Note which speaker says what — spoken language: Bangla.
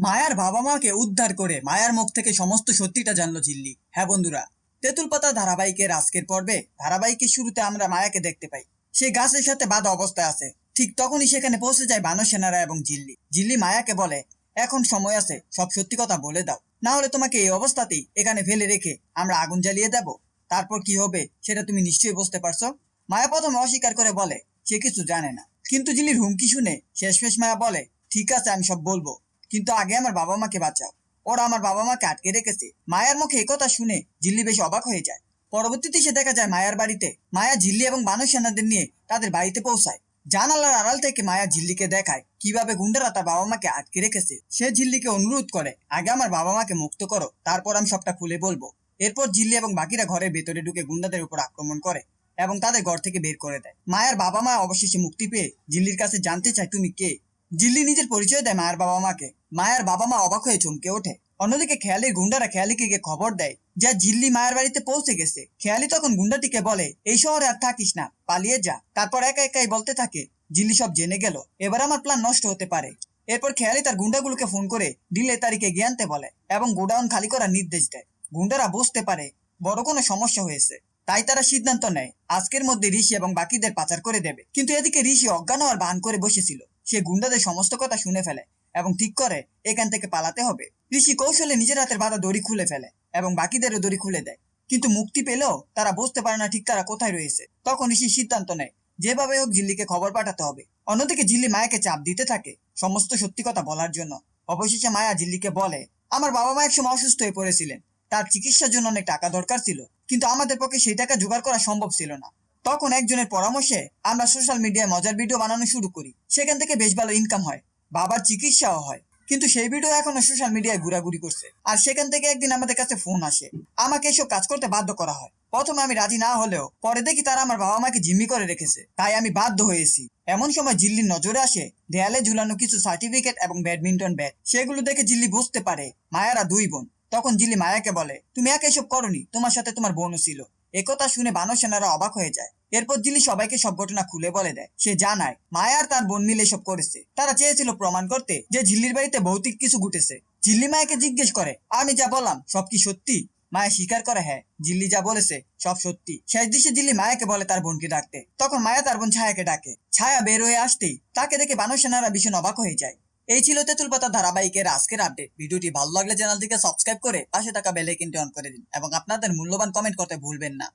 Speaker 1: মায়ার বাবা মাকে উদ্ধার করে মায়ার মুখ থেকে সমস্ত সত্যিটা জানলো ঝিল্লি হ্যাঁ বন্ধুরা তেঁতুল পাতা ধারাবাহিকের আজকের পর্বে ধারাবাহিকের শুরুতে আমরা মায়াকে দেখতে পাই। সে গাছের সাথে বাঁধা অবস্থায় আছে। ঠিক তখনই সেখানে পৌঁছে যায় বানর সেনারা এবং ঝিল্লি ঝিল্লি মায়াকে বলে, এখন সময় আছে, সব সত্যি কথা বলে দাও। না হলে তোমাকে এই অবস্থাতেই এখানে ফেলে রেখে আমরা আগুন জ্বালিয়ে দেব। তারপর কি হবে সেটা তুমি নিশ্চয়ই বুঝতে পারছ? মায়া প্রথমে অস্বীকার করে বলে, সে কিছু জানে না। কিন্তু জিলির হুমকি শুনে শেষমেশ মায়া বলে, ঠিক আছে, আমি সব বলব। কিন্তু আগে আমার বাবা মাকে বাঁচাও। ওরা আমার বাবা মাকে আটকে রেখেছে। মায়ার মুখে একথা শুনে জিল্লি বেশ অবাক হয়ে যায়। পরবর্তীতে সে দেখা যায় মায়ার বাড়িতে মায়া ঝিল্লি এবং বানর সেনাদের নিয়ে তাদের বাড়িতে পৌঁছায়। জানালার আড়াল থেকে মায়া ঝিল্লিকে দেখায় কীভাবে গুন্ডারা তার বাবা মাকে আটকে রেখেছে। সে ঝিল্লিকে অনুরোধ করে, আগে আমার বাবা মাকে মুক্ত করো, তারপর আমি সবটা খুলে বলব। এরপর ঝিল্লি এবং বাকিরা ঘরের ভেতরে ঢুকে গুন্ডাদের উপর আক্রমণ করে এবং তাদের ঘর থেকে বের করে দেয়। মায়ের বাবা মা অবশেষে মুক্তি পেয়ে জিল্লির কাছে জানতে চায়, তুমি কে? জিল্লি নিজের পরিচয় দেয় মায়ের বাবা মাকে। মায়ের বাবা মা অবাক হয়ে চমকে ওঠে। অন্যদিকে খেয়ালির গুন্ডারা খেয়ালিকে গিয়ে খবর দেয় যা, জিল্লি মায়ের বাড়িতে পৌঁছে গেছে। খেয়ালি তখন গুন্ডাটিকে বলে, এই শহরে আর থাকিস না, পালিয়ে যা। তারপর একা একাই বলতে থাকে, জিল্লি সব জেনে গেল, এবার আমার প্ল্যান নষ্ট হতে পারে। এরপর খেয়ালি তার গুন্ডাগুলোকে ফোন করে ডিলে তারিখে আনতে বলে এবং গোডাউন খালি করার নির্দেশ দেয়। গুন্ডারা বুঝতে পারে, বড় কোনো সমস্যা হয়েছে। তাই তারা সিদ্ধান্ত নেয়, আজকের মধ্যে ঋষি এবং বাকিদের পাচার করে দেবে। কিন্তু এদিকে ঋষি অজ্ঞান হওয়ার বান করে বসেছিল। সে গুন্ডাদের সমস্ত কথা শুনে ফেলে এবং ঠিক করে, এখান থেকে পালাতে হবে। ঋষি কৌশলে নিজের হাতের বাঁধা দড়ি খুলে ফেলে এবং বাকিদেরও দড়ি খুলে দেয়। কিন্তু মুক্তি পেলেও তারা বুঝতে পারে না ঠিক তারা কোথায় রয়েছে। তখন ঋষি সিদ্ধান্ত নেয়, যেভাবে হোক জিল্লিকে খবর পাঠাতে হবে। অন্যদিকে জিল্লি মায়াকে চাপ দিতে থাকে সমস্ত সত্যি কথা বলার জন্য। অবশেষে মায়া জিল্লিকে বলে, আমার বাবা মা একসময় অসুস্থ হয়ে পড়েছিলেন। তার চিকিৎসার জন্য অনেক টাকা দরকার ছিল। কিন্তু আমাদের পক্ষে সেই টাকা জোগাড় করা সম্ভব ছিল না। তখন একজনের পরামর্শে আমরা সোশ্যাল মিডিয়ায় মজার ভিডিও বানানো শুরু করি। সেখান থেকে বেশ ভালো ইনকাম হয়, বাবার চিকিৎসাও হয়। কিন্তু সেই ভিডিও এখনও সোশ্যাল মিডিয়ায় ঘোরাঘুরি করছে। আর সেখান থেকে একদিন আমাদের কাছে ফোন আসে, আমাকে এসব কাজ করতে বাধ্য করা হয়। প্রথমে আমি রাজি না হলেও পরে দেখি তারা আমার বাবা মাকে জিম্মি করে রেখেছে। তাই আমি বাধ্য হয়েছি। এমন সময় জিল্লির নজরে আসে দেয়ালে ঝুলানো কিছু সার্টিফিকেট এবং ব্যাডমিন্টন ব্যাট সেগুলো দেখে জিল্লি বুঝতে পারে, মায়ারা দুই বোন। তখন জিল্লি মায়াকে বলে, তুমি একা এসব করনি, তোমার সাথে তোমার বোনও ছিল। একথা শুনে বানর সেনারা অবাক হয়ে যায়। এরপর জিল্লি সবাইকে সব ঘটনা খুলে বলে দেয়। সে জানায়, মায়া আর তার বোন মিলে সব করেছে। তারা চেয়েছিল প্রমাণ করতে যে ঝিল্লির বাড়িতে ভৌতিক কিছু ঘটেছে। জিল্লি মায়াকে জিজ্ঞেস করে, আমি যা বললাম, সব কি সত্যি? মায়া স্বীকার করে হ্যাঁ জিল্লি যা বলেছে, সব সত্যি। শেষ দৃশ্যে জিল্লি মায়াকে বলে তার বোনকে ডাকতে। তখন মায়া তার বোন ছায়াকে ডাকে। ছায়া বের হয়ে আসতেই তাকে দেখে বানর সেনারা ভীষণ অবাক হয়ে যায়। এই ছিল তেঁতুল পাতা ধারাবাহিকের আজকের আপডেট ভিডিওটি ভালো লাগলে চ্যানেলটিকে সাবস্ক্রাইব করে পাশে থাকা বেল আইকনটি অন করে দিন এবং আপনাদের মূল্যবান কমেন্ট করতে ভুলবেন না।